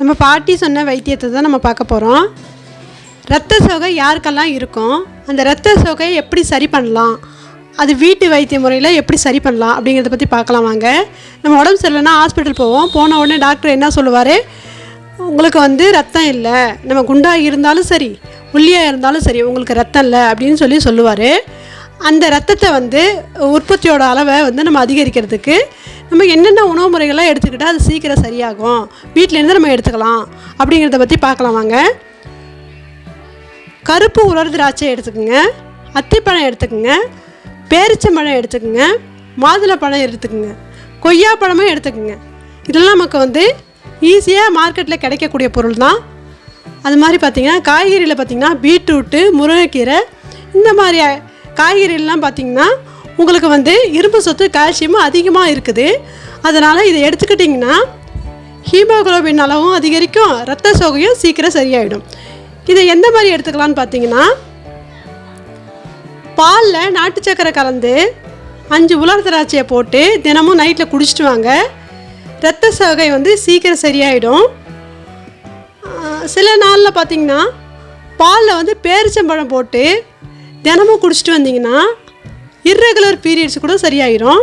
நம்ம பாட்டி சொன்ன வைத்தியத்தை தான் நம்ம பார்க்க போகிறோம் ரத்த சோகை யாருக்கெல்லாம் இருக்கும்? அந்த ரத்த சோகையை எப்படி சரி பண்ணலாம்? அது வீட்டு வைத்திய முறையில் எப்படி சரி பண்ணலாம்? அப்படிங்கிறத பற்றி பார்க்கலாம் வாங்க. நம்ம உடம்பு சரியில்லைன்னா ஹாஸ்பிட்டல் போவோம். போன உடனே டாக்டர் என்ன சொல்லுவார்? உங்களுக்கு வந்து ரத்தம் இல்லை. நம்ம குண்டாக இருந்தாலும் சரி ஒல்லியாக இருந்தாலும் சரி உங்களுக்கு ரத்தம் இல்லை அப்படின்னு சொல்லி சொல்லுவார். அந்த ரத்தத்தை வந்து உற்பத்தியோட அளவை வந்து நம்ம அதிகரிக்கிறதுக்கு நம்ம என்னென்ன உணவு முறைகள்லாம் எடுத்துக்கிட்டால் அது சீக்கிரம் சரியாகும். வீட்டிலேருந்து நம்ம எடுத்துக்கலாம். அப்படிங்கிறத பற்றி பார்க்கலாம் வாங்க. கருப்பு உலர் திராட்சை எடுத்துக்கோங்க. அத்திப்பழம் எடுத்துக்கோங்க. பேரிச்சம்பழம் எடுத்துக்கோங்க. மாதுளப்பழம் எடுத்துக்கோங்க. கொய்யா பழமும் எடுத்துக்கோங்க. இதெல்லாம் நமக்கு வந்து ஈஸியாக மார்க்கெட்டில் கிடைக்கக்கூடிய பொருள் தான் அது மாதிரி பார்த்திங்கன்னா காய்கறியில் பார்த்திங்கன்னா பீட்ரூட்டு முருங்கைக்கீரை இந்த மாதிரி காய்கறிலாம் பார்த்திங்கன்னா உங்களுக்கு வந்து இரும்பு சத்து கால்சியமும் அதிகமாக இருக்குது. அதனால் இதை எடுத்துக்கிட்டிங்கன்னா ஹீமோகுளோபின் அளவும் அதிகரிக்கும் ரத்த சோகையும் சீக்கிரம் சரியாயிடும். இதை எந்த மாதிரி எடுத்துக்கலான்னு பார்த்தீங்கன்னா பாலில் நாட்டு சக்கரை கலந்து அஞ்சு உலர் திராட்சையை போட்டு தினமும் நைட்டில் குடிச்சிட்டு வாங்க. ரத்த சோகை வந்து சீக்கிரம் சரியாயிடும். சில நாளில் பார்த்தீங்கன்னா பாலில் வந்து பேரிச்சம்பழம் போட்டு தினமும் குடிச்சிட்டு வந்தீங்கன்னா இர்ரெகுலர் பீரியட்ஸ் கூட சரியாயிரும்.